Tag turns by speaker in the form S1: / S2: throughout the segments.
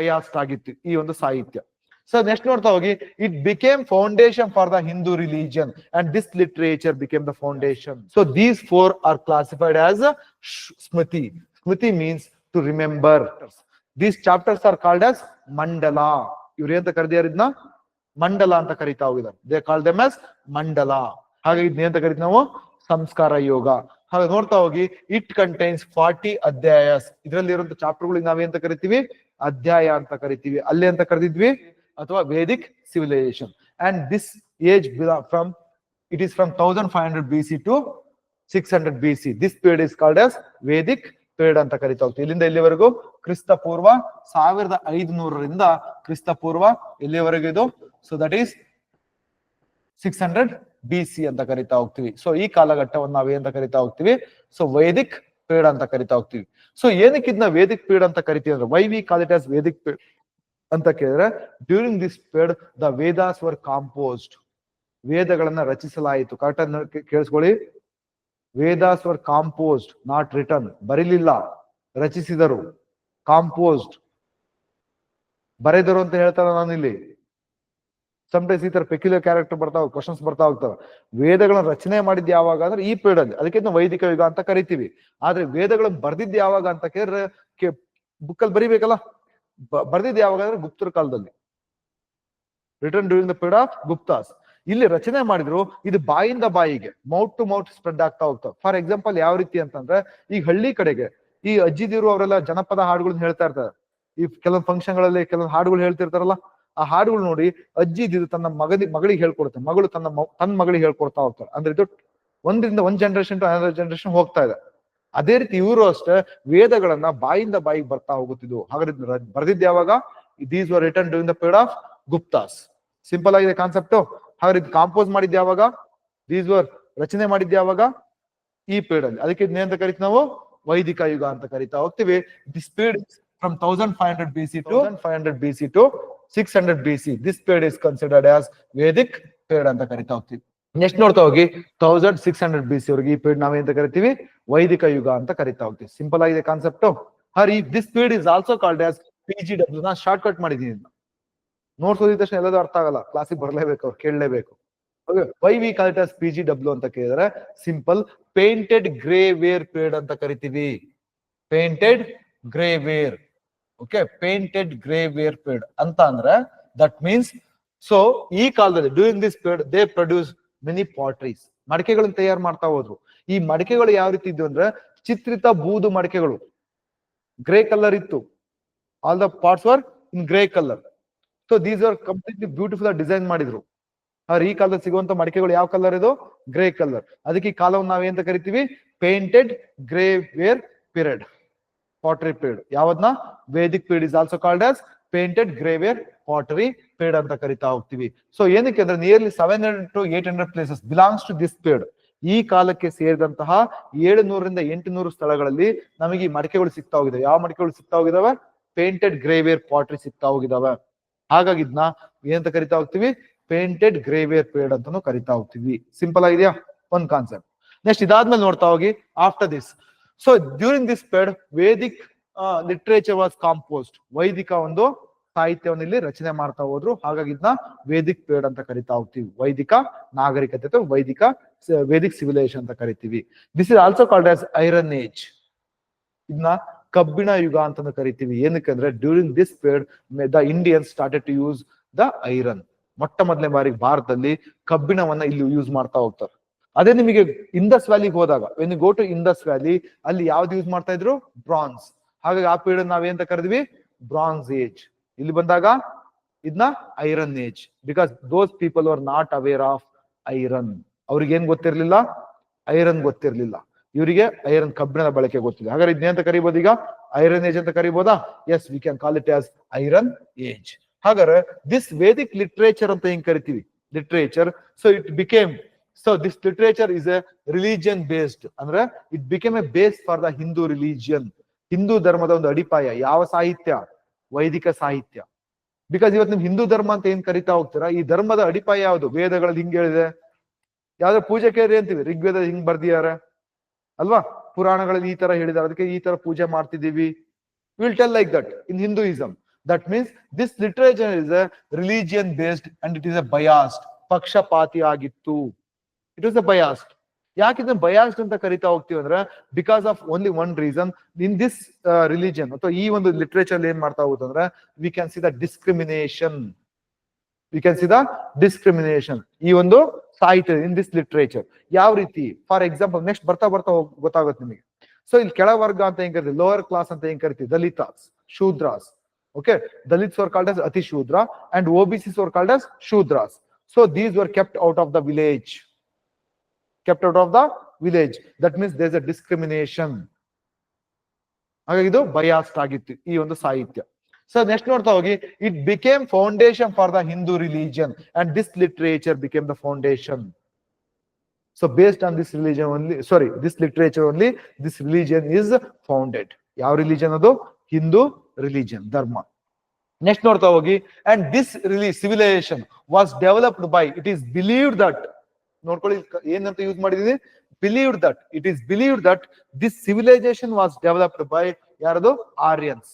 S1: Biased ಆಗಿತ್ತು ಈ ಒಂದು ಸಾಹಿತ್ಯ. ಸೊ ನೆಕ್ಸ್ಟ್ ನೋಡ್ತಾ ಹೋಗಿ it became foundation for the Hindu religion and this literature became the foundation so these four are classified as smriti smriti means to remember these chapters are called as mandala ಇವ್ರು ಎಂತ ಕರೆದಿಯಾರಿದ್ನ ಮಂಡಲ ಅಂತ ಕರಿತಾ ಹೋಗಿದ್ದಾರೆ. They call them as ಮಂಡಲ ಹಾಗೆ ಇದನ್ನ ಅಂತ ಕರಿತೀವಿ ನಾವು? ಸಂಸ್ಕಾರ ಯೋಗ. ಹಾಗೆ ನೋಡ್ತಾ ಹೋಗಿ ಇಟ್ ಕಂಟೈನ್ಸ್ ಫಾರ್ಟಿ ಅಧ್ಯಾಯಸ್ ಇದರಲ್ಲಿ ಇರುವಂತ ಚಾಪ್ಟರ್ಗಳಿಗೆ ನಾವೇಂತ ಕರಿತೀವಿ? ಅಧ್ಯಾಯ ಅಂತ ಕರಿತೀವಿ. ಅಲ್ಲಿ ಅಂತ ಕರೆದಿದ್ವಿ? ಅಥವಾ Vedic civilisation and this age from it is from thousand five hundred B C to six hundred B C this period is called as Vedic period ಅಂತ ಕರಿತಾ ಹೋಗ್ತೀವಿ. ಇಲ್ಲಿಂದ ಇಲ್ಲಿವರೆಗೂ ಕ್ರಿಸ್ತ ಪೂರ್ವ ಸಾವಿರದ ಐದುನೂರರಿಂದ ಕ್ರಿಸ್ತ ಪೂರ್ವ ಇಲ್ಲಿವರೆಗೂ ಇದು. So that is six hundred B C ಅಂತ ಕರಿತಾ ಹೋಗ್ತೀವಿ. ಸೊ ಈ ಕಾಲಘಟ್ಟವನ್ನು ನಾವೇ ಅಂತ ಕರಿತಾ ಹೋಗ್ತೀವಿ? ಸೊ ವೈದಿಕ್ ಪೀರಿಯಡ್ ಅಂತ ಕರಿತಾ ಹೋಗ್ತೀವಿ. ಸೊ ಏನಕ್ಕೆ ಇದನ್ನ ವೇದಿಕ್ ಪೀರಿಯಡ್ ಅಂತ ಕರಿತೀವಿ ಅಂದ್ರೆ why we call it as Vedic period ಅಂತ ಕೇಳಿದ್ರೆ during this period the Vedas were composed ವೇದಗಳನ್ನ ರಚಿಸಲಾಯಿತು. ಕರೆಕ್ಟ್ ಕೇಳಿಸ್ಕೊಳ್ಳಿ. Vedas were composed not written ಬರಿಲಿಲ್ಲ, ರಚಿಸಿದರು ಕಾಂಪೋಸ್ಡ್ ಬರೆದರು ಅಂತ ಹೇಳ್ತಾರ ಇಲ್ಲಿ ಸಮಟೈಮ್ಸ್ ಈ ತರ ಪೆಕ್ಯುಲರ್ ಕ್ಯಾರೆಕ್ಟರ್ ಬರ್ತಾ ಕ್ವಶನ್ಸ್ ಬರ್ತಾ ಹೋಗ್ತಾವ ವೇದಗಳನ್ನ ರಚನೆ ಮಾಡಿದ್ ಯಾವಾಗ ಅಂದ್ರೆ ಈ ಪೀರಿಯಡ್ ಅಲ್ಲಿ. ಅದಕ್ಕೆ ನಾವು ವೈದಿಕ ಯುಗ ಅಂತ ಕರಿತೀವಿ. ಆದ್ರೆ ವೇದಗಳನ್ನ ಬರ್ದಿದ್ದು ಯಾವಾಗ ಅಂತ ಕೇಳಿದ್ರೆ ಬುಕ್ಕಲ್ಲಿ ಬರಿಬೇಕಲ್ಲ? ಬ- ಬರ್ದಿದ್ ಯಾವಾಗ ಅಂದ್ರೆ ಗುಪ್ತರ ಕಾಲದಲ್ಲಿ. Written during the period of Guptas ಇಲ್ಲಿ ರಚನೆ ಮಾಡಿದ್ರು, ಇದು ಬಾಯಿಂದ ಬಾಯಿಗೆ ಮೌಟ್ ಟು ಮೌಟ್ ಸ್ಪ್ರೆಡ್ ಆಗ್ತಾ ಹೋಗ್ತಾವ ಫಾರ್ ಎಕ್ಸಾಂಪಲ್ ಯಾವ ರೀತಿ ಅಂತಂದ್ರೆ, ಈ ಹಳ್ಳಿ ಕಡೆಗೆ, ಈ ಅಜ್ಜಿದಿರು ಅವರೆಲ್ಲ ಜನಪದ ಹಾಡುಗಳನ್ನ ಹೇಳ್ತಾ ಇರ್ತಾರೆ. ಈ ಕೆಲವೊಂದು ಫಂಕ್ಷನ್ಗಳಲ್ಲಿ ಕೆಲವೊಂದು ಹಾಡುಗಳು ಹೇಳ್ತಿರ್ತಾರಲ್ಲ? ಆ ಹಾಡುಗಳು ನೋಡಿ ಅಜ್ಜಿ ಇದು ತನ್ನ ಮಗದಿ, ಮಗಳಿಗೆ ಹೇಳ್ಕೊಡುತ್ತೆ. ಮಗಳು ತನ್ನ ತನ್ನ ಮಗಳಿಗೆ ಹೇಳ್ಕೊಡ್ತಾ ಹೋಗ್ತಾರೆ ಅಂದ್ರೆ ಇದು ಒಂದರಿಂದ ಒಂದ್ ಜನರೇಷನ್ ಟು ಅನದರ್ ಜನರೇಷನ್ ಹೋಗ್ತಾ ಇದೆ. ಅದೇ ರೀತಿ ಇವರು ಅಷ್ಟೇ ವೇದಗಳನ್ನ ಬಾಯಿಂದ ಬಾಯಿಗೆ ಬರ್ತಾ ಹೋಗುತ್ತಿದ್ವು ಹಾಗಾದ್ರೆ ಇದ್ನ ಯಾವಾಗ? These were written during the period of Guptas simple ಆಗಿದೆ ಕಾನ್ಸೆಪ್ಟ್ ಹಾಗಾದ್ರೆ ಕಾಂಪೋಸ್ ಮಾಡಿದ್ ಯಾವಾಗ? ದೀಸ್ ವರ್ ರಚನೆ ಮಾಡಿದ್ ಯಾವಾಗ? ಈ ಪೀರಿಯಡ್ ಅಲ್ಲಿ. ಅದಕ್ಕೆ ಅಂತ ಕರಿತೀವಿ ನಾವು? ವೈದಿಕ ಯುಗ ಅಂತ ಕರಿತಾ ಹೋಗ್ತೀವಿ. This period from thousand five hundred B C to five hundred B C to six hundred B C this period is considered as Vedic period ಅಂತ ಕರಿತಾ ಹೋಗ್ತೀವಿ. ನೆಕ್ಸ್ಟ್ ನೋಡ್ತಾ ಹೋಗಿ thousand six hundred B C ಈ period ನಾವೇಂತ ಕರಿತೀವಿ? ವೈದಿಕ ಯುಗ ಅಂತ ಕರಿತಾ ಹೋಗ್ತೀವಿ. ಸಿಂಪಲ್ ಆಗಿದೆ concept Hari this period is also called as P G W ನಾ ಶಾರ್ಟ್ ಕಟ್ ಮಾಡಿದೀನಿ ನೋಟ್ಸ್ ತಕ್ಷಣ ಎಲ್ಲದೂ ಅರ್ಥ ಆಗಲ್ಲ. ಕ್ಲಾಸಿಗೆ ಬರಲೇಬೇಕು ಅವ್ರು ಕೇಳಲೇಬೇಕು why we call as P G W ಅಂತ ಕೇಳಿದ್ರೆ simple painted grey ware period ಅಂತ ಕರಿತೀವಿ. Painted grey ware okay painted grey ware period ಅಂತ ಅಂದ್ರೆ ದಟ್ ಮೀನ್ಸ್ ಸೊ ಈ ಕಾಲದಲ್ಲಿ during this period they produce many potteries ಮಡಿಕೆಗಳನ್ನ ತಯಾರು ಮಾಡ್ತಾ ಹೋದ್ರು. ಈ ಮಡಿಕೆಗಳು ಯಾವ ರೀತಿ ಇದ್ವು ಅಂದ್ರೆ, ಚಿತ್ರಿತ ಬೂದು ಮಡಿಕೆಗಳು. ಗ್ರೇ ಕಲರ್ ಇತ್ತು. All the parts were in grey colour so these are completely beautiful ಆಗಿ ಡಿಸೈನ್ ಮಾಡಿದ್ರು. ಆದ್ರೆ ಈ ಕಾಲದಲ್ಲಿ ಸಿಗುವಂತ ಮಡಿಕೆಗಳು ಯಾವ ಕಲರ್ ಇದು? ಗ್ರೇ ಕಲರ್ ಅದಕ್ಕೆ ಈ ಕಾಲವನ್ನು ನಾವೇಂತ ಕರಿತೀವಿ? Painted grey ware period pottery period ಯಾವ್ದನ್ನ? Vedic period is also called as painted grey ware pottery period ಅಂತ ಕರಿತಾ ಹೋಗ್ತೀವಿ. ಸೊ ಏನಕ್ಕೆ ಅಂದ್ರೆ nearly seven hundred to eight hundred places belongs to this period ಈ ಕಾಲಕ್ಕೆ ಸೇರಿದಂತಹ ಏಳು ನೂರರಿಂದ ಎಂಟು ನೂರು ಸ್ಥಳಗಳಲ್ಲಿ ನಮಗೆ ಈ ಮಡಿಕೆಗಳು ಸಿಗ್ತಾ ಹೋಗಿದಾವೆ ಯಾವ ಮಡಿಕೆಗಳು ಸಿಗ್ತಾ ಹೋಗಿದಾವೆ? ಪೇಂಟೆಡ್ ಗ್ರೇವೇರ್ ಪಾಟ್ರಿ ಸಿಗ್ತಾ ಹೋಗಿದಾವೆ. ಹಾಗಾಗಿ ಇದನ್ನ ಏನಂತ ಕರಿತಾ ಹೋಗ್ತೀವಿ? ಪೇಂಟೆಡ್ ಗ್ರೇವೇರ್ ಪೀರಿಯಡ್ ಅಂತಾನು ಕರಿತಾ ಹೋಗ್ತೀವಿ. ಸಿಂಪಲ್ ಆಗಿದೆಯಾ ಒಂದ್ ಕಾನ್ಸೆಪ್ಟ್ ನೆಕ್ಸ್ಟ್ ಇದಾದ್ಮೇಲೆ ನೋಡ್ತಾ ಹೋಗಿ after this so during this period Vedic literature was composed ವೈದಿಕ ಒಂದು ಸಾಹಿತ್ಯವನ್ನು ಇಲ್ಲಿ ರಚನೆ ಮಾಡ್ತಾ ಹೋದ್ರು. ಹಾಗಾಗಿ ಇದನ್ನ ವೇದಿಕ್ ಪೀರಿಯಡ್ ಅಂತ ಕರಿತಾ ಹೋಗ್ತೀವಿ. ವೈದಿಕ ನಾಗರಿಕತೆ ಅಥವಾ ವೈದಿಕ ವೇದಿಕ್ ಸಿವಿಲೈಸೇಷನ್ ಅಂತ ಕರಿತೀವಿ. This is also called as iron age ಇದನ್ನ ಕಬ್ಬಿಣ ಯುಗ ಅಂತ ಕರಿತೀವಿ. ಏನಕ್ಕೆ ಅಂದ್ರೆ during this period the Indian started to use the iron ಮೊಟ್ಟ ಮೊದಲನೇ ಬಾರಿ ಭಾರತದಲ್ಲಿ ಕಬ್ಬಿಣವನ್ನ ಇಲ್ಲಿ ಯೂಸ್ ಮಾಡ್ತಾ ಹೋಗ್ತಾರೆ. ಅದೇ ನಿಮಗೆ ಇಂದಸ್ ವ್ಯಾಲಿಗೆ ಹೋದಾಗ when go to Indus valley ಅಲ್ಲಿ ಯಾವ್ದು ಯೂಸ್ ಮಾಡ್ತಾ ಇದ್ರು? ಬ್ರಾನ್ಸ್ ಹಾಗಾಗಿ ಆ ಪೀರಿಯಡ್ ನಾವೇಂತ ಕರೆದ್ವಿ? ಬ್ರಾನ್ಸ್ ಏಜ್ ಇಲ್ಲಿ ಬಂದಾಗ ಇದನ್ನ iron age because those people are not aware of iron ಅವ್ರಿಗೆ ಏನ್ ಗೊತ್ತಿರ್ಲಿಲ್ಲ? ಐರನ್ ಗೊತ್ತಿರ್ಲಿಲ್ಲ. ಇವರಿಗೆ ಐರನ್ ಕಬ್ಬಿಣದ ಬಳಕೆ ಗೊತ್ತಿದೆ ಹಾಗಾದ್ರೆ ಇದನ್ನೇಂತ ಕರಿಬಹುದು ಈಗ? ಐರನ್ ಏಜ್ ಅಂತ ಕರಿಬಹುದಾ yes we can call it as iron age ಹಾಗಾದ್ರೆ ದಿಸ್ ವೇದಿಕ್ ಲಿಟ್ರೇಚರ್ ಅಂತ ಹೆಂಗ್ ಕರಿತೀವಿ? Literature so it became so this literature is a religion based ಅಂದ್ರೆ it became a base for the Hindu religion Hindu ಧರ್ಮದ ಒಂದು ಅಡಿಪಾಯ ಯಾವ ಸಾಹಿತ್ಯ ವೈದಿಕ ಸಾಹಿತ್ಯ ಬಿಕಾಸ್ ಇವತ್ತು ನಿಮ್ ಹಿಂದೂ ಧರ್ಮ ಅಂತ ಏನ್ ಕರಿತಾ ಹೋಗ್ತೀರಾ ಈ ಧರ್ಮದ ಅಡಿಪಾಯ ಯಾವುದು ವೇದಗಳಲ್ಲಿ ಹಿಂಗ್ ಹೇಳಿದೆ ಯಾವ್ದಾದ್ರು ಪೂಜೆ ಕೇಳಿ ಅಂತೀವಿ ಋಗ್ವೇದ ಹಿಂಗ್ ಬರ್ದಿದ್ದಾರೆ ಅಲ್ವಾ ಪುರಾಣಗಳಲ್ಲಿ ಈ ತರ ಹೇಳಿದಾರೆ ಅದಕ್ಕೆ ಈ ತರ ಪೂಜೆ ಮಾಡ್ತಿದೀವಿ will tell like that in Hinduism that means this literature is a religion based and it is a biased ಪಕ್ಷಪಾತಿ ಆಗಿತ್ತು ಇಟ್ ವಾಸ್ ಅ ಬಯಾಸ್ಡ್ ಯಾಕೆ ಇದನ್ನ ಬಯಾಸ್ಡ್ ಅಂತ ಕರಿತಾ ಹೋಗ್ತೀವಿ ಅಂದ್ರೆ because of only one reason in this religion ಅಥವಾ ಈ ಒಂದು ಲಿಟ್ರೇಚರ್ ಏನ್ ಮಾಡ್ತಾ ಹೋಗುತ್ತೆ ಅಂದ್ರೆ we can see the discrimination we can see the discrimination ಈ ಒಂದು ಸಾಹಿತ್ಯ ಇನ್ ದಿಸ್ ಲಿಟ್ರೇಚರ್ ಯಾವ ರೀತಿ? ಫಾರ್ ಎಕ್ಸಾಂಪಲ್ ನೆಕ್ಸ್ಟ್ ಬರ್ತಾ ಬರ್ತಾ ಹೋಗ್- ಗೊತ್ತಾಗುತ್ತೆ ನಿಮಗೆ. ಸೊ ಇಲ್ಲಿ ಕೆಳವರ್ಗ ಅಂತ ಹೆಂಗ್ ಕರಿತೀವಿ? ಲೋವರ್ ಕ್ಲಾಸ್ ಅಂತ ಹೆಂಗ್ ಕರಿತೀವಿ? Dalitas, Shudras. Okay Dalit were called Ati Shudra and were called as Shudras. So these were kept out of the village kept out of the village. That means there's a discrimination. ಹಾಗಾಗಿ ಇದು biased ಆಗಿತ್ತು ಈ ಒಂದು ಸಾಹಿತ್ಯ. So next ನೋಡ್ತಾ ಹೋಗಿ it became foundation for the Hindu religion and this literature became the foundation so based on this religion only sorry this literature only this religion is founded ಯಾವ religion ಅದು? Hindu religion ಧರ್ಮ next ನೋಡ್ತಾ ಹೋಗಿ and this really civilisation was developed by it is believed that ನೋಡ್ಕೊಳ್ಳಿ ಏನಂತ use ಮಾಡಿದೀನಿ? Believed that it is believed that this civilisation was developed by ಯಾರದು? Aryans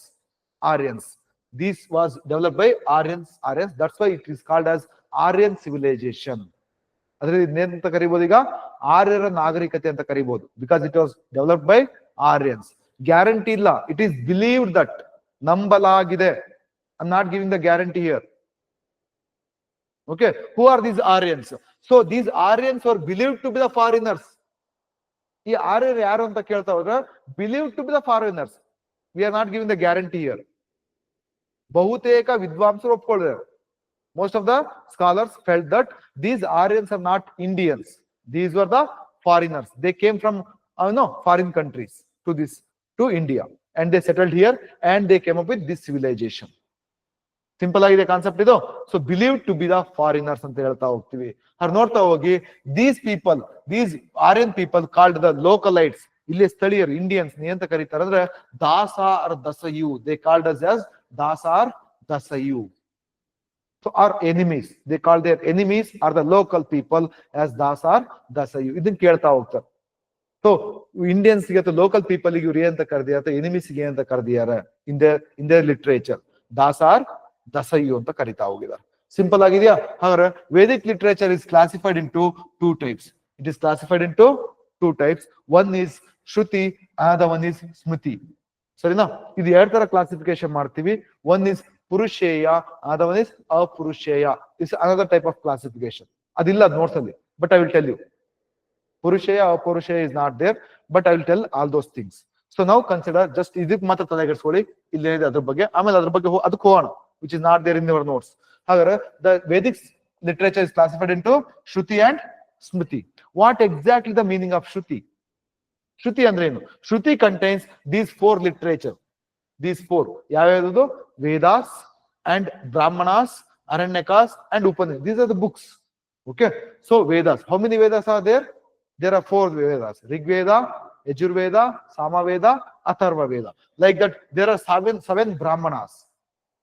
S1: Aryans this was develop by Aryans Aryans that's why it is called as Aryan civilisation ಅದ್ರಲ್ಲಿ ಇನ್ನೇನಂತ ಕರಿಬಹುದು ಈಗ? ಆರ್ಯರ ನಾಗರಿಕತೆ ಅಂತ ಕರಿಬಹುದು because it was develop by Aryans guarantee ಇಲ್ಲ. ಇಟ್ ಈಸ್ ಬಿಲೀವ್ಡ್ ದಟ್ ನಂಬಲಾಗಿದೆ. I not giving the guarantee here Okay, who are these Aryans? So these Aryans were believed to be the foreigners. ಈ ಆರ್ಯರು ಯಾರು ಅಂತ ಕೇಳ್ತಾ ಹೋದ್ರೆ believe to be the foreigners we are not giving the guarantee here ಬಹುತೇಕ ವಿದ್ವಾಂಸರು ಒಪ್ಕೊಳ್ಳಿದ್ದಾರೆ most of the scholars felt that these Aryans are not Indians these were the foreigners they came from no foreign countries to this to India and they settled here and they came up with this civilisation simple ಆಗಿದೆ concept ಇದು. So believe to be the foreigners ಅಂತ ಹೇಳ್ತಾ ಹೋಗ್ತೀವಿ. ಅವ್ರು ನೋಡ್ತಾ ಹೋಗಿ these people these Aryan people called the localites ಇಲ್ಲಿ ಸ್ಥಳೀಯರು ಇಂಡಿಯನ್ಸ್ ಅಂತ ಕರೀತಾರೆ ಅಂದ್ರೆ Dasa or Dasyu. They called as as Dasa or Dasyu. So are enemies they call their enemies are the local people as Dasa or Dasyu. ಇದನ್ನ ಕೇಳ್ತಾ ಹೋಗ್ತಾರೆ. So ಇಂಡಿಯನ್ಸ್ಗೆ ಅಥವಾ local people ಇವ್ರು ಏನಂತ ಕರೆದಿದ್ದಾರೆ ಅಥವಾ ಎನಿಮೀಸ್ಗೆ ಏನಂತ ಕರೆದಿದ್ದಾರೆ? In their in their literature Dasa or Dasyu ಅಂತ ಕರಿತಾ ಹೋಗಿದ್ದಾರೆ. ಸಿಂಪಲ್ ಆಗಿದೆಯಾ? ಹಾಗಾದ್ರೆ Vedic literature is classified into two types it is classified into two types one is Shruti ಆದ ಒನ್ ಈಸ್ ಸ್ಮೃತಿ ಸರಿನಾ? ಇದು ಎರಡ್ ತರ ಕ್ಲಾಸಿಫಿಕೇಶನ್ ಮಾಡ್ತೀವಿ. ಒನ್ ಇಸ್ ಪುರುಷೇಯ ಆದ one is Apurusheya is another type of classification ಅದಿಲ್ಲ ನೋಟ್ಸ್ ಅಲ್ಲಿ but I will tell you Purusheya Apurusheya is not there but I will tell all those things so ನಾವು consider just ಇದಕ್ಕೆ ಮಾತ್ರ ತಲೆಗೆಡ್ಸ್ಕೊಳ್ಳಿ. ಇಲ್ಲೇನಿದೆ ಅದ್ರ ಬಗ್ಗೆ. ಆಮೇಲೆ ಅದ್ರ ಬಗ್ಗೆ ಅದಕ್ಕೆ ಹೋಗೋಣ. Which is not there in your notes ಹಾಗಾದ್ರೆ the Vedic literature is classified into Shruti and Smriti what exactly the meaning of Shruti Shruti ಅಂದ್ರೆ ಏನು? Shruti contains these four literature these four ಯಾವ್ಯಾವುದು? Vedas and Brahmanas Aranyakas and Upanishads these are the books okay? So, vedas. How many vedas are there? There are four vedas. Rigveda, yajurveda, samaveda atharva veda like that, there are seven seven brahmanas.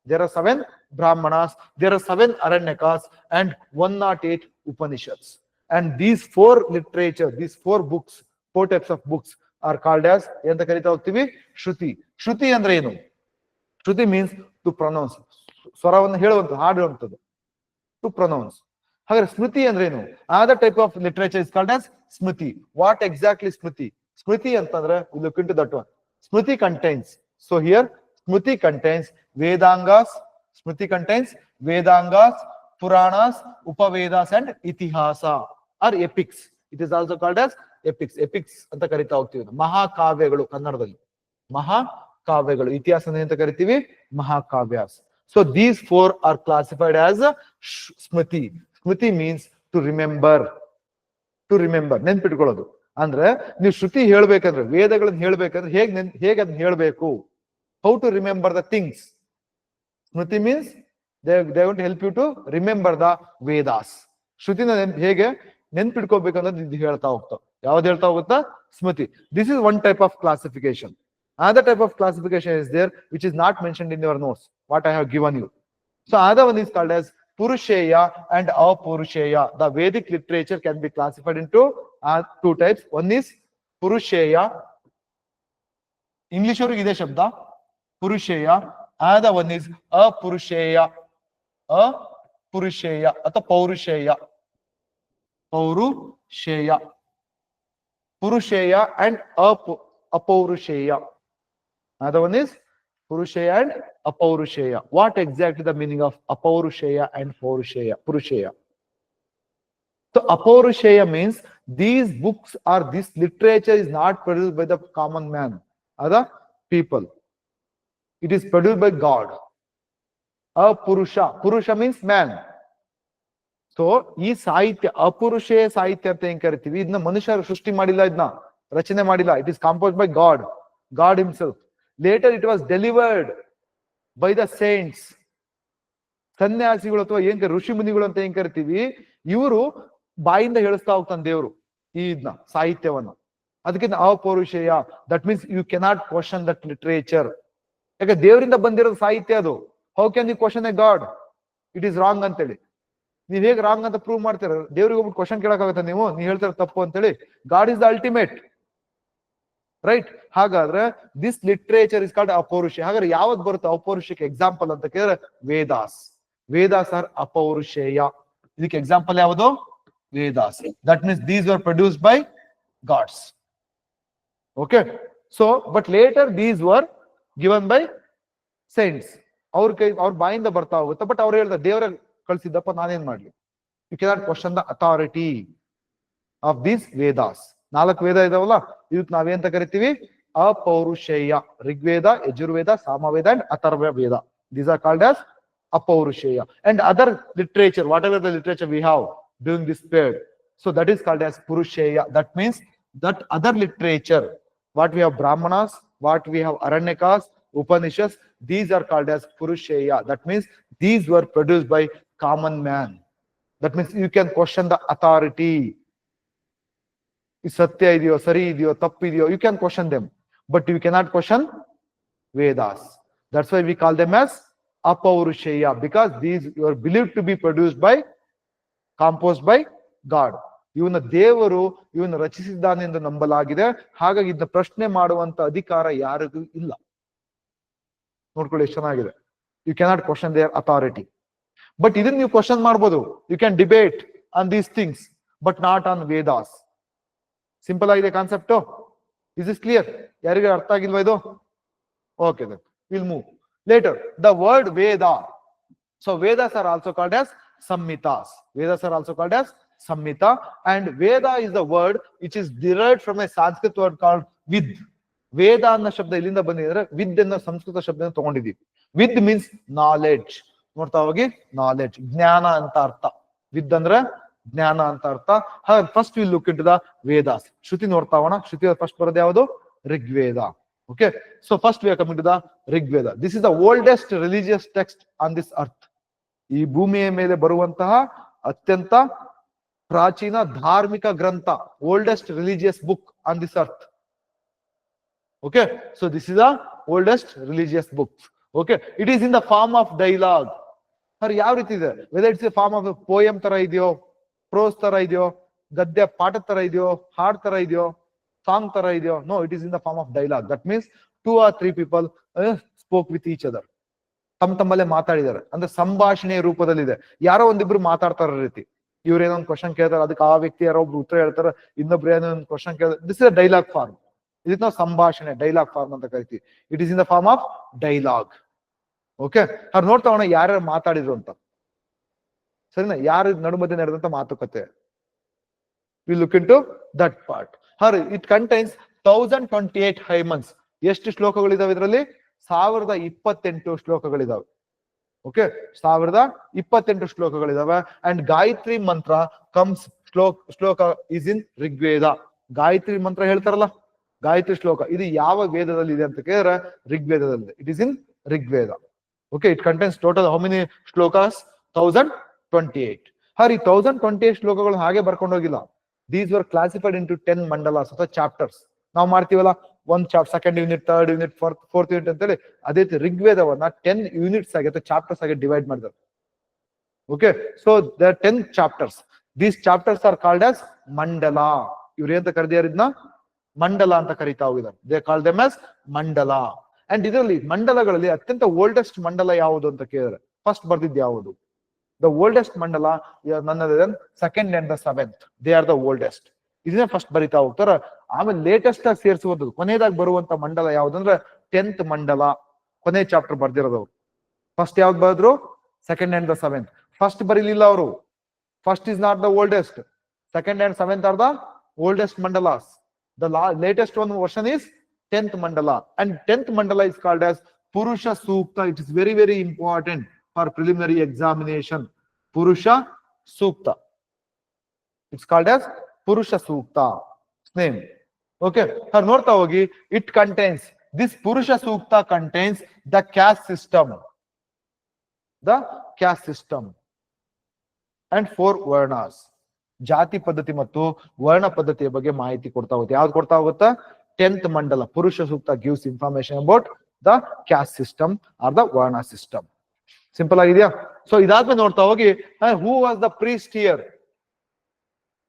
S1: There are seven brahmanas, there are seven aranyakas and 108 upanishads. And these four literature, these four books, four types of books are called as, ಎಂತ ಕರಿತಾ ಹೋಗ್ತೀವಿ? ಶ್ರುತಿ. ಶ್ರುತಿ ಅಂದ್ರೆ ಏನು? ಶ್ರುತಿ means to pronounce ಸ್ವರವನ್ನು ಹೇಳುವಂತ ಹಾಡುವಂಥದ್ದು. To pronounce ಹಾಗಾದ್ರೆ ಸ್ಮೃತಿ ಅಂದ್ರೆ ಏನು? Other type of literature is called as Smriti. What exactly Smriti? Smriti ಅಂತಂದ್ರೆ look into that one Smriti contains so here Smriti contains Vedangas Smriti contains Vedangas Puranas Upavedas and Itihasa are epics it is also called as epics epics ಅಂತ ಕರಿತಾ ಹೋಗ್ತೀವಿ. ಮಹಾಕಾವ್ಯಗಳು ಕನ್ನಡದಲ್ಲಿ. ಮಹಾಕಾವ್ಯಗಳು. ಇತಿಹಾಸ ಅಂತ ಕರಿತೀವಿ. Mahakavyas. So these four are classified as Smriti. Smriti means to remember to remember ನೆನ್ಪಿಟ್ಕೊಳ್ಳೋದು. ಅಂದ್ರೆ ನೀವು ಶ್ರುತಿ ಹೇಳ್ಬೇಕಂದ್ರೆ, ವೇದಗಳನ್ನ ಹೇಳ್ಬೇಕಂದ್ರೆ ಹೇಗ್ ನೆನ್, ಹೇಗೆ ಅದನ್ನ ಹೇಳ್ಬೇಕು? How to remember the things Smriti means they they want help you to remember the Vedas ಶ್ರುತಿನ ನೆನ್ ಹೇಗೆ ನೆನ್ಪಿಟ್ಕೋಬೇಕು ಅನ್ನೋದು ಇದು ಹೇಳ್ತಾ ಹೋಗ್ತಾವ ಯಾವ್ದು ಹೇಳ್ತಾ ಹೋಗುತ್ತಾ Smriti this is one type of classification other type of classification is there which is not mentioned in your notes what i have given you so other one is called as purusheya and apurusheya the vedic literature can be classified into uh, two types one is purusheya English ಅವ್ರಿಗೆ ಇದೆ ಶಬ್ದ Purusheya. another one is a Purusheya. A Purusheya. At Paurusheya. Purusheya, Purusheya and a Apaurusheya. Another one is Purusheya and Apaurusheya. What exactly the meaning of Apaurusheya and Purusheya? Purusheya. So Apaurusheya means these books or this literature is not produced by the common man, other people. It is produced by God. Apurusha. Purusha. Means man. So ಈ ಸಾಹಿತ್ಯ, ಅಪುರುಷೇ ಸಾಹಿತ್ಯ ಅಂತ ಏನ್ ಕರಿತೀವಿ? ಇದನ್ನ ಮನುಷ್ಯರು ಸೃಷ್ಟಿ ಮಾಡಿಲ್ಲ ಇದನ್ನ ರಚನೆ ಮಾಡಿಲ್ಲ. It is compose by God God himself later it was delivered by the saints ಸನ್ಯಾಸಿಗಳು ಅಥವಾ ಏನ್ ಋಷಿ ಮುನಿಗಳು ಅಂತ ಏನ್ ಕರಿತೀವಿ? ಇವರು ಬಾಯಿಂದ ಹೇಳಿಸ್ತಾ ಹೋಗ್ತಾನೆ ದೇವ್ರು ಈ ಇದನ್ನ ಸಾಹಿತ್ಯವನ್ನ. ಅದಕ್ಕಿಂತ ಅಪೌರುಷೇಯ. That means you cannot question that literature ಯಾಕೆ ದೇವರಿಂದ ಬಂದಿರೋ ಸಾಹಿತ್ಯ ಅದು? How can you question a god it is wrong ಅಂತೇಳಿ. ನೀವ್ ಹೇಗೆ ರಾಂಗ್ ಅಂತ ಪ್ರೂವ್ ಮಾಡ್ತೀರ? ದೇವ್ರಿಗೆ ಹೋಗ್ಬಿಟ್ಟು ಕ್ವಶನ್ ಕೇಳಕ್ಕಾಗತ್ತ ನೀವು? ನೀವು ಹೇಳ್ತಾರ ತಪ್ಪು ಅಂತೇಳಿ. God is the ultimate right ಹಾಗಾದ್ರೆ this literature is called Apaurusha. ಹಾಗಾದ್ರೆ ಯಾವ್ದು ಬರುತ್ತೆ ಅಪೌರುಷಕ್ಕೆ? ಎಕ್ಸಾಂಪಲ್ ಅಂತ ಕೇಳಿದ್ರೆ ವೇದಾಸ್. Vedas R ಅಪೌರುಷೇಯ. ಇದಕ್ಕೆ ಎಕ್ಸಾಂಪಲ್ ಯಾವುದು? Vedas. That means these were produced by gods okay so but later these were given by saints ಅವ್ರ ಕೈ, ಅವ್ರ ಬಾಯಿಂದ ಬರ್ತಾ ಹೋಗುತ್ತೆ. ಬಟ್ ಅವ್ರು ಹೇಳ್ತಾರೆ, ದೇವರ ಕಳ್ಸಿದ್ದಪ್ಪ ನಾನೇನ್ ಮಾಡ್ಲಿ? You cannot question the authority of these Vedas ನಾಲ್ಕು ವೇದ ಇದಾವಲ್ಲ ಇದಕ್ಕೆ ನಾವೇಂತ ಕರಿತೀವಿ? Apaurusheya Rigveda, Yajurveda, Samaveda and Atharva Veda. These are called as Apaurusheya. And other literature whatever the literature we have during this period so that is called as Purusheya. That means that other literature what we have Brahmanas what we have aranyakas upanishads these are called as purusheya that means these were produced by common man. That means you can question the authority. Satya idyo sari idyo tapidyo you can question them. But you cannot question vedas. That's why we call them as apaurusheya because these were believed to be produced by composed by god. ಇವನ ದೇವರು ಇವನ್ನ ರಚಿಸಿದ್ದಾನೆ ಎಂದು ನಂಬಲಾಗಿದೆ. ಹಾಗಾಗಿ ಇದನ್ನ ಪ್ರಶ್ನೆ ಮಾಡುವಂತ ಅಧಿಕಾರ ಯಾರಿಗೂ ಇಲ್ಲ. ನೋಡ್ಕೊಳ್ಳಿ ಎಷ್ಟು ಚೆನ್ನಾಗಿದೆ. You cannot question their authority but ಇದನ್ನ ನೀವು ಕ್ವಶನ್ ಮಾಡ್ಬೋದು. You can debate on these things but not on Vedas simple ಆಗಿದೆ ಕಾನ್ಸೆಪ್ಟ್ ಇಸ್ ಇಸ್ ಕ್ಲಿಯರ್ ಯಾರಿಗೂ ಅರ್ಥ ಆಗಿಲ್ವಾ ಇದು? Okay will move later the word Veda so Vedas are also called as Samhitas Vedas are also called as Samhita and Veda is the word which is derived from a Sanskrit word called Vid Veda ಅನ್ನೋ ಶಬ್ದ ಇಲ್ಲಿಂದ ಬಂದಿದ್ರೆ ವಿದ್ ಅನ್ನೋ ಸಂಸ್ಕೃತ ಶಬ್ದ ತಗೊಂಡಿದೀವಿ ವಿದ್ means knowledge ನೋಡ್ತಾ ಹೋಗಿ knowledge ಜ್ಞಾನ ಅಂತ ಅರ್ಥ. ವಿದ್ ಅಂದ್ರೆ ಜ್ಞಾನ ಅಂತ ಅರ್ಥ. ಹಾಗೆ first will look into the Vedas Shruti ನೋಡ್ತಾ ಹೋಗೋಣ. ಶ್ರುತಿ ಫಸ್ಟ್ ಬರೋದು ಯಾವುದು? Rigveda. Okay so first we coming to the Rigveda. This is the oldest religious text on this earth ಈ ಭೂಮಿಯ ಮೇಲೆ ಬರುವಂತಹ ಅತ್ಯಂತ ಪ್ರಾಚೀನ ಧಾರ್ಮಿಕ ಗ್ರಂಥ oldest religious book on this earth okay so this is the oldest religious book okay it is in the form of dialogue sir, ಯಾವ ರೀತಿ ಇದೆ? Whether it's a form of poem ತರ ಇದೆಯೋ ಪ್ರೋಸ್ ತರ ಇದೆಯೋ, ಗದ್ಯ ಪಾಠ ತರ ಇದೆಯೋ, ಹಾಡ್ ತರ ಇದೆಯೋ ಸಾಂಗ್ ತರ ಇದೆಯೋ no it is in the form of dialogue that means two or three people spoke with each other ತಮ್ಮ ತಮ್ಮಲ್ಲೇ ಮಾತಾಡಿದ್ದಾರೆ. ಅಂದ್ರೆ ಸಂಭಾಷಣೆಯ ರೂಪದಲ್ಲಿದೆ. ಯಾರೋ ಒಂದಿಬ್ರು ಮಾತಾಡ್ತಾರ ರೀತಿ. ಇವ್ರೇನೋ ಒಂದು ಕ್ವಶನ್ ಕೇಳ್ತಾರೆ, ಅದಕ್ಕೆ ಆ ವ್ಯಕ್ತಿ ಯಾರೋ ಒಬ್ರು ಉತ್ತರ ಹೇಳ್ತಾರೆ, ಇನ್ನೊಬ್ರು ಏನೋ ಒಂದು ಕ್ವಶನ್ ಕೇಳ್ತಾರೆ. ದಿಸ್ ಇಸ್ ಡೈಲಾಗ್ ಫಾರ್ಮ್ ಇದಕ್ಕೆ ನಾವು ಸಂಭಾಷಣೆ ಡೈಲಾಗ್ ಫಾರ್ಮ್ ಅಂತ ಕರಿತೀವಿ. It is in the form of dialogue okay ಅವ್ರು ನೋಡ್ತಾ ಹೋಣ ಯಾರ್ಯಾರು ಮಾತಾಡಿದ್ರು ಅಂತ. ಸರಿನಾ? ಯಾರ ನಡುಮಧ್ಯೆ ನಡೆದಂತ ಮಾತುಕತೆ? We look into that part here it contains thousand twenty eight hymns ಎಷ್ಟು ಶ್ಲೋಕಗಳಿದಾವೆ ಇದರಲ್ಲಿ? ಸಾವಿರದ ಇಪ್ಪತ್ತೆಂಟು ಶ್ಲೋಕಗಳಿದಾವೆ. ಓಕೆ ಸಾವಿರದ ಇಪ್ಪತ್ತೆಂಟು ಶ್ಲೋಕಗಳಿದಾವೆ. ಅಂಡ್ ಗಾಯತ್ರಿ ಮಂತ್ರ ಕಮ್ಸ್ ಶ್ಲೋಕ್, ಶ್ಲೋಕ ಇಸ್ ಇನ್ ಋಗ್ವೇದ ಗಾಯತ್ರಿ ಮಂತ್ರ ಹೇಳ್ತಾರಲ್ಲ? ಗಾಯತ್ರಿ ಶ್ಲೋಕ ಇದು ಯಾವ ವೇದದಲ್ಲಿ ಇದೆ ಅಂತ ಕೇಳಿದ್ರೆ ಋಗ್ವೇದದಲ್ಲಿ it is in Rigveda okay it contains total how many shlokas thousand twenty eight Hari thousand twenty eight ಶ್ಲೋಕಗಳು ಹಾಗೆ ಬರ್ಕೊಂಡೋಗಿಲ್ಲ these were classified into ten mandalas ಅಥವಾ ಚಾಪ್ಟರ್ಸ್ ನಾವು ಮಾಡ್ತೀವಲ್ಲ? ಒಂದ್ chapter second unit third unit fourth fourth unit ಅಂತೇಳಿ ಅದೇ ರೀತಿ ಋಗ್ವೇದವನ್ನ ten units ಆಗಿ ಅಥವಾ ಚಾಪ್ಟರ್ಸ್ ಆಗಿ ಡಿವೈಡ್ ಮಾಡಿದ್ರು okay so the ten chapters these chapters are called as mandala ಇವ್ರು ಏನಂತ ಕರೆದಿಯಾರ ಇದನ್ನ ಮಂಡಲ ಅಂತ ಕರಿತಾ ಹೋಗಿದ್ದಾರೆ. They call them as mandala and ಇದರಲ್ಲಿ ಮಂಡಲಗಳಲ್ಲಿ ಅತ್ಯಂತ ಓಲ್ಡೆಸ್ಟ್ ಮಂಡಲ ಯಾವುದು ಅಂತ ಕೇಳಿದ್ರೆ ಫಸ್ಟ್ ಬರ್ದಿದ್ದು ಯಾವುದು? ದ ಓಲ್ಡೆಸ್ಟ್ ಮಂಡಲ ನನ್ನ second and the seventh they are the oldest ಇದನ್ನೇ ಫಸ್ಟ್ ಬರಿತಾ ಹೋಗ್ತಾರ. ಆಮೇಲೆ ಲೇಟೆಸ್ಟ್ ಆಗಿ ಸೇರಿಸುವಂಥದ್ದು. ಕೊನೆಯದಾಗಿ ಬರುವಂತ ಮಂಡಲ ಯಾವುದಂದ್ರೆ ಟೆಂತ್ ಮಂಡಲ. ಕೊನೆ ಚಾಪ್ಟರ್ ಬರ್ದಿರೋದವ್ರು. ಫಸ್ಟ್ ಯಾವ್ದು ಬರೆದ್ರು? Second and the seventh first ಬರಿಲಿಲ್ಲ ಅವರು. First is not the oldest second and seventh are the oldest mandalas the law latest ಒಂದು version is tenth mandala and tenth mandala is called as Purusha Sukta it is very very important for preliminary examination Purusha Sukta it's called as Purusha ಸೂಕ್ತ ಸ್ನೇಹ sir ನೋಡ್ತಾ ಹೋಗಿ. It contains this Purusha Sukta contains the caste system the caste system and four varnas. ಜಾತಿ ಪದ್ಧತಿ ಮತ್ತು ವರ್ಣ ಪದ್ಧತಿಯ ಬಗ್ಗೆ ಮಾಹಿತಿ ಕೊಡ್ತಾ ಹೋಗುತ್ತೆ. ಯಾವ್ದು ಕೊಡ್ತಾ ಹೋಗುತ್ತಾ? Tenth mandala Purusha Sukta gives information about the caste system or the varna system simple ಆಗಿದೆಯಾ? ಸೊ ಇದಾದ್ಮೇಲೆ ನೋಡ್ತಾ ಹೋಗಿ, who was the priest here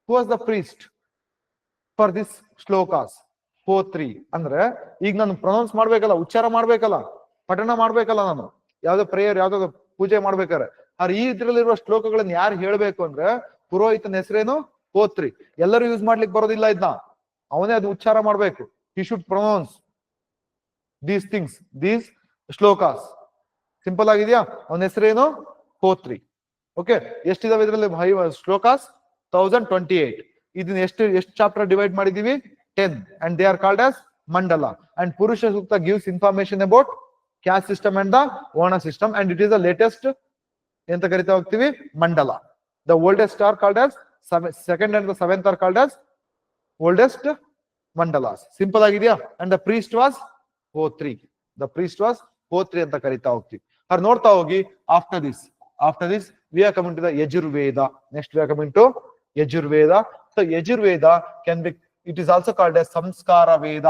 S1: who was the priest for this shlokas three. ಅಂದ್ರೆ ಈಗ ನಾನು ಪ್ರೊನೌನ್ಸ್ ಮಾಡ್ಬೇಕಲ್ಲ, ಉಚ್ಚಾರ ಮಾಡ್ಬೇಕಲ್ಲ, ಪಠಣ ಮಾಡ್ಬೇಕಲ್ಲ ನಾನು. ಯಾವ್ದೋ ಪ್ರೇಯರ್ ಯಾವ್ದೋ ಪೂಜೆ ಮಾಡ್ಬೇಕಾರೆ ಆದ್ರೆ ಈ ಇದ್ರಲ್ಲಿರುವ ಶ್ಲೋಕಗಳನ್ನ ಯಾರು ಹೇಳ್ಬೇಕು ಅಂದ್ರೆ ಪುರೋಹಿತನ ಹೆಸರೇನು? ಪೋತ್ರಿ ಎಲ್ಲರೂ ಯೂಸ್ ಮಾಡ್ಲಿಕ್ಕೆ ಬರೋದಿಲ್ಲ ಇದನ್ನ ಅವನೇ ಅದು ಉಚ್ಚಾರ ಮಾಡ್ಬೇಕು. He should pronounce these things these shlokas. Simple ಆಗಿದೆಯಾ? ಅವನ ಹೆಸರೇನು? ಪೋತ್ರಿ ಓಕೆ ಎಷ್ಟಿದಾವೆ ಇದರಲ್ಲಿ? ಶ್ಲೋಕಾಸ್ ತೌಸಂಡ್ ಟ್ವೆಂಟಿ ಏಟ್ ಇದನ್ನ ಎಷ್ಟು ಎಷ್ಟು ಚಾಪ್ಟರ್ ಡಿವೈಡ್ ಮಾಡಿದೀವಿ ten and they are called as mandala and Purusha Sukta gives information about caste system and the ಓಣ system and it is the latest ಎಂತ ಕರಿತಾ ಹೋಗ್ತೀವಿ? Mandala the oldest are called as second and the seventh are called as oldest mandalas simple ಆಗಿದೆಯಾ? And the priest was three the priest was three ಅಂತ ಕರಿತಾ ಹೋಗ್ತೀವಿ. ಅವ್ರು ನೋಡ್ತಾ ಹೋಗಿ after this after this we are coming to the Yajurveda next we are coming to Yajurveda Yajurveda can be it is also called as samskara veda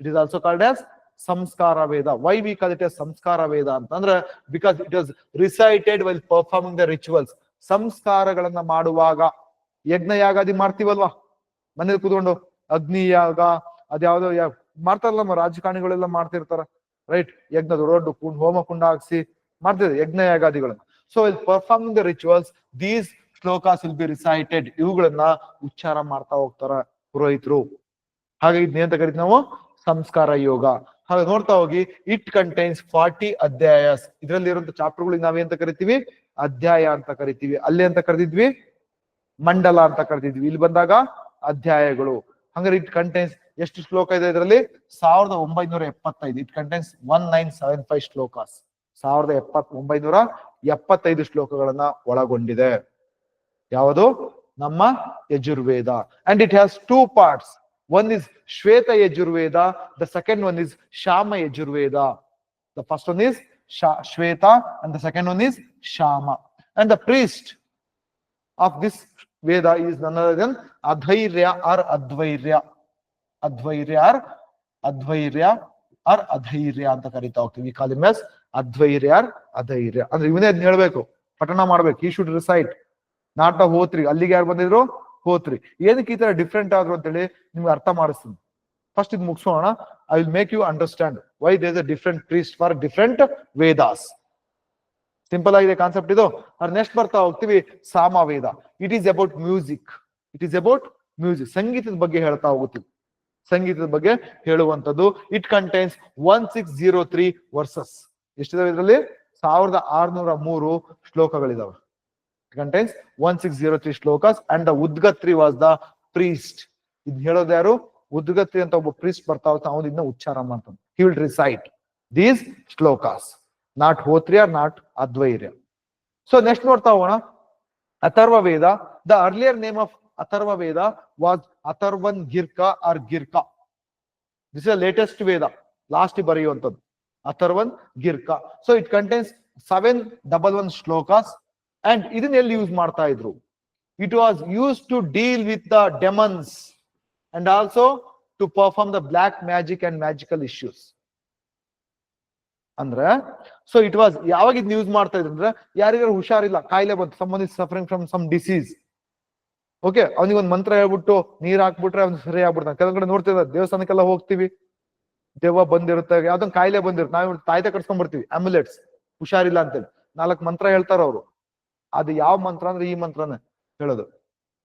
S1: it is also called as samskara veda why we call it as samskara veda ಅಂತಂದ್ರೆ because it is recited while performing the rituals ಸಂಸ್ಕಾರಗಳನ್ನ ಮಾಡುವಾಗ ಯಜ್ಞ ಯಾಗಾದಿ ಮಾಡ್ತೀವಲ್ವಾ ಮನೇಲಿ ಕೂತ್ಕೊಂಡು ಅಗ್ನಿ ಯಾಗ ಅದ್ಯಾವುದೋ ಮಾಡ್ತಾರಲ್ಲ ರಾಜಕಾರಣಿಗಳೆಲ್ಲ ಮಾಡ್ತಿರ್ತಾರ right ಯಜ್ಞದ ದೊಡ್ಡ ಕುಂಡ್ ಹೋಮ ಕುಂಡ ಹಾಕ್ಸಿ ಮಾಡ್ತಿದ್ರು ಯಜ್ಞ ಯಾಗಾದಿಗಳನ್ನ so will performing the rituals these shlokas will be recited ಇವುಗಳನ್ನ ಉಚ್ಚಾರ ಮಾಡ್ತಾ ಹೋಗ್ತಾರ ಪುರೋಹಿತರು. ಹಾಗೆ ಇದ್ನೇಂತ ಕರಿತೀವಿ ನಾವು ಸಂಸ್ಕಾರ ಯೋಗ. ಹಾಗೆ ನೋಡ್ತಾ ಹೋಗಿ ಇಟ್ ಕಂಟೈನ್ಸ್ ಫಾರ್ಟಿ ಅಧ್ಯಾಯಸ್. ಇದರಲ್ಲಿ ಇರುವಂತ ಚಾಪ್ಟರ್ಗಳಿಗೆ ನಾವೇಂತ ಕರಿತೀವಿ? ಅಧ್ಯಾಯ ಅಂತ ಕರಿತೀವಿ. ಅಲ್ಲಿ ಅಂತ ಕರೆದಿದ್ವಿ? ಮಂಡಲ ಅಂತ ಕರೆದಿದ್ವಿ. ಇಲ್ಲಿ ಬಂದಾಗ ಅಧ್ಯಾಯಗಳು. ಹಂಗಾರೆ ಇಟ್ ಕಂಟೈನ್ಸ್ ಎಷ್ಟು ಶ್ಲೋಕ ಇದೆ ಇದರಲ್ಲಿ? ಸಾವಿರದ ಒಂಬೈನೂರ ಎಪ್ಪತ್ತೈದು. It contains one nine seven five shlokas. ಸಾವಿರದ ಎಪ್ಪತ್ ಒಂಬೈನೂರ ಎಪ್ಪತ್ತೈದು ಶ್ಲೋಕಗಳನ್ನ ಒಳಗೊಂಡಿದೆ. ಯಾವುದು? ನಮ್ಮ Yajurveda. And it has two parts one is Shweta Yajurveda the second one is Shama Yajurveda. The first one is Shweta and the second one is Shama and the priest of this veda is none other than adhairya or advairya. Advairya or advairya or adhairya ಅಂತ ಕರಿತಾ ಹೋಗ್ತೀವಿ. ಕಾಲ್ ಇಮ್ ಅದ್ವೈರ್ಯ R ಅಧೈರ್ಯ ಅಂದ್ರೆ ಇವನೇ ಅದ್ನ ಹೇಳ್ಬೇಕು. ಪಠಣ ಮಾಡ್ಬೇಕು. ಈ ಶುಡ್ ರಿಸೈಟ್ ನಾಟ ಹೋತ್ರಿ. ಅಲ್ಲಿಗೆ ಯಾರು ಬಂದಿದ್ರು? ಹೋತ್ರಿ. ಏನಕ್ಕೆ ಈ ತರ ಡಿಫ್ರೆಂಟ್ ಆದ್ರು ಅಂತೇಳಿ ನಿಮ್ಗೆ ಅರ್ಥ ಮಾಡಿಸ್ತೀನಿ. ಫಸ್ಟ್ ಇದು ಮುಗಿಸೋಣ. I will make you understand why there's a different priest for different Vedas simple ಆಗಿದೆ ಕಾನ್ಸೆಪ್ಟ್ ಇದು. ನೆಕ್ಸ್ಟ್ ಬರ್ತಾ ಹೋಗ್ತೀವಿ Samaveda. It is about music it is about music ಸಂಗೀತದ ಬಗ್ಗೆ ಹೇಳ್ತಾ ಹೋಗ್ತೀವಿ. ಸಂಗೀತದ ಬಗ್ಗೆ ಹೇಳುವಂತದ್ದು it contains one six zero three verses ಎಷ್ಟಿದಾವೆ ಇದರಲ್ಲಿ? ಸಾವಿರದ ಆರ್ನೂರ ಮೂರು ಶ್ಲೋಕಗಳಿದಾವೆ. Zero three shlokas and the Udgatri was the priest ಇದ್ ಹೇಳೋದು ಯಾರು? ಉದ್ಗತ್ರಿ ಅಂತ ಒಬ್ಬ ಪ್ರೀಸ್ಟ್ ಬರ್ತಾ ಅವನು ಇದನ್ನ ಉಚ್ಚಾರ ಮಾಡ್ತಾನೆ. He will recite these shlokas not Hotriya not Adhvaryu so next ನೋಡ್ತಾ ಹೋಗೋಣ. Atharva Veda. The earlier name of Atharva Veda was Atharvan ಗಿರ್ಕಾ or ಗಿರ್ಕಾ this is latest veda last ಬರೆಯುವಂಥದ್ದು. Atharvan ಗಿರ್ಕಾ so it contains seven double one shlokas and ಇದನ್ನ ಎಲ್ಲಿ use ಮಾಡ್ತಾ ಇದ್ರು? It was use to deal with the demons and also to perform the black magic and magical issues ಅಂದ್ರೆ so it was ಯಾವಾಗ ಇದನ್ನ use ಮಾಡ್ತಾ ಇದ್ರು ಅಂದ್ರೆ, ಯಾರಿಗಾರು ಹುಷಾರಿಲ್ಲ, ಕಾಯಿಲೆ ಬಂತು ಸಂಬಂಧಿ suffering from some disease okay ಅವನಿಗೆ ಒಂದು ಮಂತ್ರ ಹೇಳ್ಬಿಟ್ಟು, ನೀರ್ ಹಾಕ್ಬಿಟ್ರೆ ಅವ್ನು ಸರಿ ಆಗ್ಬಿಡ್ತಾನೆ. ಕೆಲವು ಕಡೆ ನೋಡ್ತಿದ್ದ ದೇವಸ್ಥಾನಕ್ಕೆಲ್ಲ ಹೋಗ್ತೀವಿ, ದೆವ್ವ ಬಂದಿರುತ್ತೆ ಯಾವ್ದೊಂದು ಕಾಯಿಲೆ ಬಂದಿರುತ್ತೆ. ನಾವ್ ತಾಯ್ತ ಕಟ್ಸ್ಕೊಂಡ್ ಬರ್ತೀವಿ ಅಮ್ಯುಲೆಟ್ಸ್ ಹುಷಾರಿಲ್ಲ ಅಂತೇಳಿ. ನಾಲ್ಕು ಮಂತ್ರ ಹೇಳ್ತಾರ ಅವ್ರು. ಅದು ಯಾವ ಮಂತ್ರ ಅಂದ್ರೆ ಈ ಮಂತ್ರನ ಹೇಳೋದು.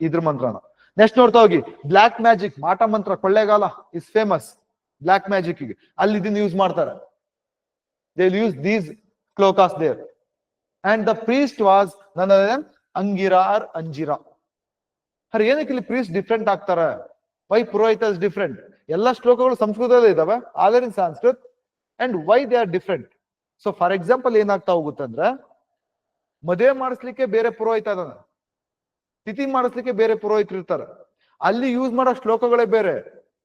S1: ಇದ್ರ ಮಂತ್ರನ. ನೆಕ್ಸ್ಟ್ ನೋಡ್ತಾ ಹೋಗಿ. ಬ್ಲಾಕ್ ಮ್ಯಾಜಿಕ್ ಮಾಟ ಮಂತ್ರ, Kollegal is famous black magic ಅಲ್ಲಿ ಇದನ್ನ ಯೂಸ್ ಮಾಡ್ತಾರೆ. They use these shlokas there and the priest was ನನ್ನ ಅಂಗಿರಾರ್ ಅಂಜಿರಾ ಹರ್ ಏನಕ್ಕೆ ಇಲ್ಲಿ ಪ್ರೀಸ್ಟ್ ಡಿಫ್ರೆಂಟ್ ಆಗ್ತಾರೆ? ವೈ ಪುರೋಹಿತ ಇಸ್ ಡಿಫ್ರೆಂಟ್ ಎಲ್ಲ ಶ್ಲೋಕಗಳು ಸಂಸ್ಕೃತದಲ್ಲೇ ಇದಾವೆ. ಆದರ್ in Sanskrit. And why they are different so for example ಏನಾಗ್ತಾ ಹೋಗುತ್ತಂದ್ರೆ ಮದುವೆ ಮಾಡಿಸ್ಲಿಕ್ಕೆ ಬೇರೆ ಪುರೋಹಿತ ಅದನ್ನ ತಿಥಿ ಮಾಡಿಸ್ಲಿಕ್ಕೆ ಬೇರೆ ಪುರೋಹಿತರು ಇರ್ತಾರೆ. ಅಲ್ಲಿ ಯೂಸ್ ಮಾಡೋ ಶ್ಲೋಕಗಳೇ ಬೇರೆ.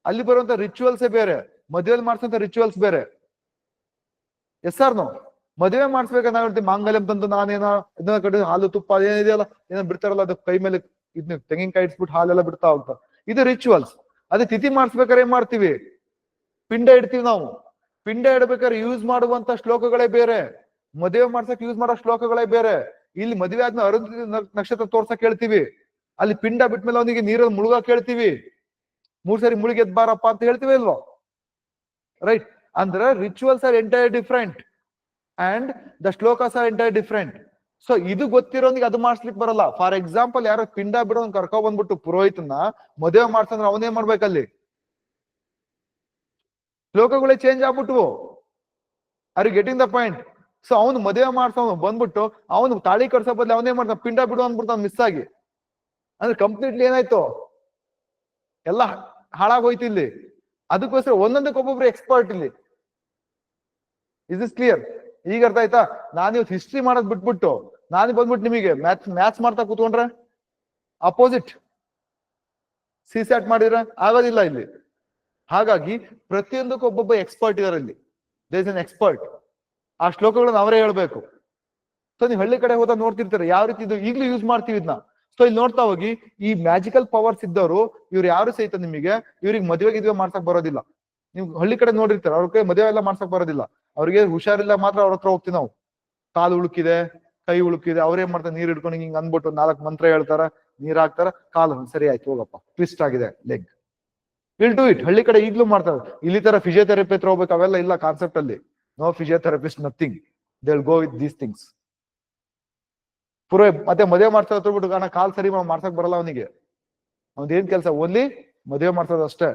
S1: ಅಲ್ಲಿ ಬರುವಂತ ರಿಚುವಲ್ಸೇ ಬೇರೆ. ಮದುವೆಯಲ್ಲಿ ಮಾಡಿಸೋಂತ ರಿಚುವಲ್ಸ್ ಬೇರೆ. ಎಸ್ ಆರ್ ನೋ ಮದುವೆ ಮಾಡಿಸ್ಬೇಕಂತ ಹೇಳ್ತೀವಿ, ಮಾಂಗಲ್ಯಂ ತಂದು ನಾನೇನೋ ಇದನ್ನ ಕಡೆ ಹಾಲು ತುಪ್ಪ ಏನಿದೆಯಲ್ಲ ಏನೋ ಬಿಡ್ತಾರಲ್ಲ, ಅದು ಕೈ ಮೇಲೆ ಇದನ್ನ ತೆಂಗಿನಕಾಯಿ ಇಟ್ಬಿಟ್ಟು ಹಾಲೆಲ್ಲ ಬಿಡ್ತಾ ಹೋಗ್ತಾರೆ ಇದು ರಿಚುವಲ್ಸ್ ಅದೇ ತಿಥಿ ಮಾಡಿಸ್ಬೇಕಾರೆ ಏನ್ ಮಾಡ್ತೀವಿ? ಪಿಂಡ ಇಡ್ತೀವಿ ನಾವು. ಪಿಂಡ ಇಡ್ಬೇಕಾದ್ರೆ ಯೂಸ್ ಮಾಡುವಂತ ಶ್ಲೋಕಗಳೇ ಬೇರೆ. ಮದುವೆ ಮಾಡ್ಸಕ್ ಯೂಸ್ ಮಾಡೋ ಶ್ಲೋಕಗಳೇ ಬೇರೆ. ಇಲ್ಲಿ ಮದುವೆ ಆದ್ಮೇಲೆ ಅರುಂಧತಿ ನಕ್ಷತ್ರ ತೋರ್ಸಕ್ ಹೇಳ್ತೀವಿ ಅಲ್ಲಿ ಪಿಂಡ ಬಿಟ್ಮೇಲೆ ಅವನಿಗೆ ನೀರಲ್ಲಿ ಮುಳುಗ ಕೇಳ್ತೀವಿ. ಮೂರ್ ಸರಿ ಮುಳುಗಿ ಎದ್ ಬಾರಪ್ಪ ಅಂತ ಹೇಳ್ತೀವಿ ಇಲ್ವೋ? ರೈಟ್ ಅಂದ್ರೆ rituals are entire different and the shlokas are entire different so ಇದು ಗೊತ್ತಿರೋನಿಗೆ ಅದು ಮಾಡ್ಸ್ಲಿಕ್ ಬರಲ್ಲ. ಫಾರ್ ಎಕ್ಸಾಂಪಲ್ ಯಾರೋ ಪಿಂಡ ಬಿಡೋ ಕರ್ಕೊ ಬಂದ್ಬಿಟ್ಟು ಪುರೋಹಿತನ ಮದುವೆ ಮಾಡ್ಸಂದ್ರೆ ಅವನೇ ಮಾಡ್ಬೇಕಲ್ಲಿ. ಶ್ಲೋಕಗಳೇ change ಆಗ್ಬಿಟ್ವು. Are getting the point so ಅವ್ನು ಮದುವೆ ಮಾಡ್ಸೋನು ಬಂದ್ಬಿಟ್ಟು ಅವನು ತಾಳಿ ಕಟ್ಸೋ ಬದಲು ಅವನೇ ಮಾಡ್ತಾನೆ, ಪಿಂಡ ಬಿಡು ಅಂದ್ಬಿಡ್ತಾನ ಮಿಸ್ ಆಗಿ. ಅಂದ್ರೆ ಕಂಪ್ಲೀಟ್ಲಿ ಏನಾಯ್ತು? ಎಲ್ಲ ಹಾಳಾಗೋಯ್ತು ಇಲ್ಲಿ. ಅದಕ್ಕೋಸ್ಕರ ಒಂದೊಂದಕ್ಕೆ ಒಬ್ಬೊಬ್ರು ಎಕ್ಸ್ಪರ್ಟ್ ಇಲ್ಲಿ. ಇಸ್ ಇಸ್ ಕ್ಲಿಯರ್ ಈಗ ಅರ್ಥ ಆಯ್ತಾ? ನಾನು ಇವತ್ತು ಹಿಸ್ಟ್ರಿ ಮಾಡೋದ್ ಬಿಟ್ಬಿಟ್ಟು, ನಾನು ಬಂದ್ಬಿಟ್ಟು ನಿಮಗೆ ಮ್ಯಾಥ್ ಮ್ಯಾಥ್ಸ್ ಮಾಡ್ತಾ ಕೂತ್ಕೊಂಡ್ರೆ? ಅಪೋಸಿಟ್ ಸಿ ಸ್ಯಾಟ್ ಮಾಡಿದ್ರೆ ಆಗೋದಿಲ್ಲ ಇಲ್ಲಿ. ಹಾಗಾಗಿ ಪ್ರತಿಯೊಂದಕ್ಕೂ ಒಬ್ಬೊಬ್ಬ ಎಕ್ಸ್ಪರ್ಟ್ ಇದಾರೆ ಇಲ್ಲಿ. ದೇಸ್ ಎನ್ ಎಕ್ಸ್ಪರ್ಟ್ ಆ ಶ್ಲೋಕಗಳನ್ನ ಅವರೇ ಹೇಳ್ಬೇಕು. ಸೊ ನೀವು ಹಳ್ಳಿ ಕಡೆ ಹೋದಾಗ ನೋಡ್ತಿರ್ತಾರೆ, ಯಾವ ರೀತಿ ಇದು ಈಗ್ಲೂ ಯೂಸ್ ಮಾಡ್ತೀವಿ ಇದನ್ನ ಸೊ ಇಲ್ಲಿ ನೋಡ್ತಾ ಹೋಗಿ, ಈ ಮ್ಯಾಜಿಕಲ್ ಪವರ್ಸ್ ಇದ್ದವರು, ಇವ್ರು ಯಾರು ಸಹಿತ ನಿಮಗೆ, ಇವ್ರಿಗೆ ಮದುವೆ ಗಿದ್ವೆ ಮಾಡ್ಸಕ್ ಬರೋದಿಲ್ಲ. ನೀವು ಹಳ್ಳಿ ಕಡೆ ನೋಡಿರ್ತಾರೆ, ಅವ್ರ ಕೈ ಮದುವೆ ಎಲ್ಲ ಮಾಡ್ಸಕ್ ಬರೋದಿಲ್ಲ. ಅವ್ರಿಗೆ ಹುಷಾರಿಲ್ಲ ಮಾತ್ರ ಅವ್ರ ಹತ್ರ ಹೋಗ್ತೀವಿ ನಾವು. ಕಾಲು ಉಳುಕಿದೆ, ಕೈ ಉಳುಕಿದೆ ಅವ್ರೇನ್ ಮಾಡ್ತಾರೆ, ನೀರ್ ಹಿಡ್ಕೊಂಡು ಹಿಂಗ್ ಅಂದ್ಬಿಟ್ಟು ನಾಲ್ಕು ಮಂತ್ರ ಹೇಳ್ತಾರ, ನೀರ್ ಹಾಕ್ತಾರ, ಕಾಲು ಸರಿ ಆಯ್ತು, ಹೋಗಪ್ಪ. ಟ್ವಿಸ್ಟ್ ಆಗಿದೆ ಲೆಗ್ ವಿಲ್ ಡೂ ಇಟ್ ಹಳ್ಳಿ ಕಡೆ ಈಗ್ಲೂ ಮಾಡ್ತಾರೆ. ಇಲ್ಲಿ ತರ ಫಿಸಿಯೋಥೆರಪಿ ಹತ್ರ ಹೋಗ್ಬೇಕು, ಅವೆಲ್ಲ ಇಲ್ಲ ಕಾನ್ಸೆಪ್ಟ್ ಅಲ್ಲಿ. No physiotherapist nothing they will go with these things ಪುರೋ ಮತ್ತೆ ಮದುವೆ ಮಾಡ್ತಾ ಬಿಟ್ಟು ಕಾರಣ ಕಾಲ್ ಸರಿ ಮಾಡಿ, ಮಾಡ್ಸಕ್ ಬರಲ್ಲ ಅವನಿಗೆ. ಏನ್ ಕೆಲಸ? ಓನ್ಲಿ ಮದುವೆ ಮಾಡ್ಸೋದು ಅಷ್ಟೇ.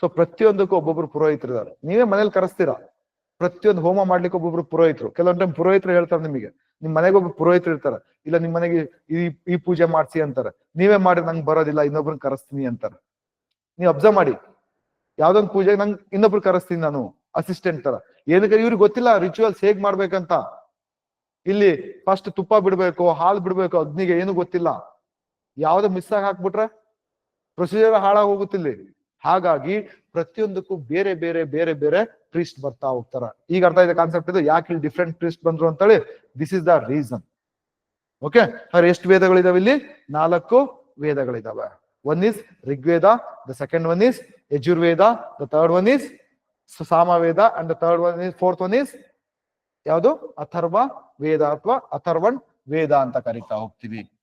S1: ಸೊ ಪ್ರತಿಯೊಂದಕ್ಕೂ ಒಬ್ಬೊಬ್ರು ಪುರೋಹಿತರಿದ್ದಾರೆ ನೀವೇ ಮನೇಲಿ ಕರೆಸ್ತೀರಾ? ಪ್ರತಿಯೊಂದು ಹೋಮ ಮಾಡ್ಲಿಕ್ಕೆ ಒಬ್ಬೊಬ್ರು ಪುರೋಹಿತರು. ಕೆಲವೊಂದ್ ಟೈಮ್ ಪುರೋಹಿತರು ಹೇಳ್ತಾರೆ ನಿಮಗೆ. ನಿಮ್ ಮನೆಗೆ ಒಬ್ಬ ಪುರೋಹಿತರು ಇರ್ತಾರೆ. ಇಲ್ಲ, ನಿಮ್ ಮನೆಗೆ ಈ ಈ ಪೂಜೆ ಮಾಡ್ಸಿ ಅಂತಾರೆ. ನೀವೇ ಮಾಡಿ ನಂಗೆ ಬರೋದಿಲ್ಲ, ಇನ್ನೊಬ್ರನ್ನ ಕರೆಸ್ತೀನಿ ಅಂತಾರೆ. ನೀವು ಅಬ್ಸರ್ವ್ ಮಾಡಿ. ಯಾವ್ದೊಂದು ಪೂಜೆ ನಂಗೆ ಇನ್ನೊಬ್ರು ಕರೆಸ್ತೀನಿ ನಾನು. ಅಸಿಸ್ಟೆಂಟ್ ತರ. ಏನಕ್ಕೆ ಇವ್ರಿಗೆ ಗೊತ್ತಿಲ್ಲ ರಿಚುವಲ್ಸ್ ಹೇಗ್ ಮಾಡ್ಬೇಕಂತ. ಇಲ್ಲಿ ಫಸ್ಟ್ ತುಪ್ಪ ಬಿಡ್ಬೇಕು, ಹಾಲು ಬಿಡ್ಬೇಕು, ಅಗ್ನಿಗೆ ಏನು ಗೊತ್ತಿಲ್ಲ. ಯಾವ್ದು ಮಿಸ್ ಆಗಿ ಹಾಕ್ಬಿಟ್ರೆ? ಪ್ರೊಸೀಜರ್ ಹಾಳಾಗಿ ಹೋಗುತ್ತಿಲ್ಲಿ ಹಾಗಾಗಿ ಪ್ರತಿಯೊಂದಕ್ಕೂ ಬೇರೆ ಬೇರೆ ಬೇರೆ ಬೇರೆ ಪ್ರೀಸ್ಟ್ ಬರ್ತಾ ಹೋಗ್ತಾರ. ಈಗ ಅರ್ಥ ಇದೆ ಕಾನ್ಸೆಪ್ಟ್ ಇದು? ಯಾಕೆ ಇಲ್ಲಿ ಡಿಫ್ರೆಂಟ್ ಪ್ರೀಸ್ಟ್ ಬಂದ್ರು ಅಂತೇಳಿ? This is the reason okay sir ಎಷ್ಟು ವೇದಗಳಿದಾವೆ ಇಲ್ಲಿ? ನಾಲ್ಕು ವೇದಗಳಿದಾವೆ. One is Rigveda the second one is Yajurveda the third one is Samaveda and the third one is fourth one is ಯಾವುದು? ಅಥರ್ವ ವೇದ ಅಥವಾ ಅಥರ್ವಣ್ ವೇದ ಅಂತ ಕರಿತಾ ಹೋಗ್ತೀವಿ.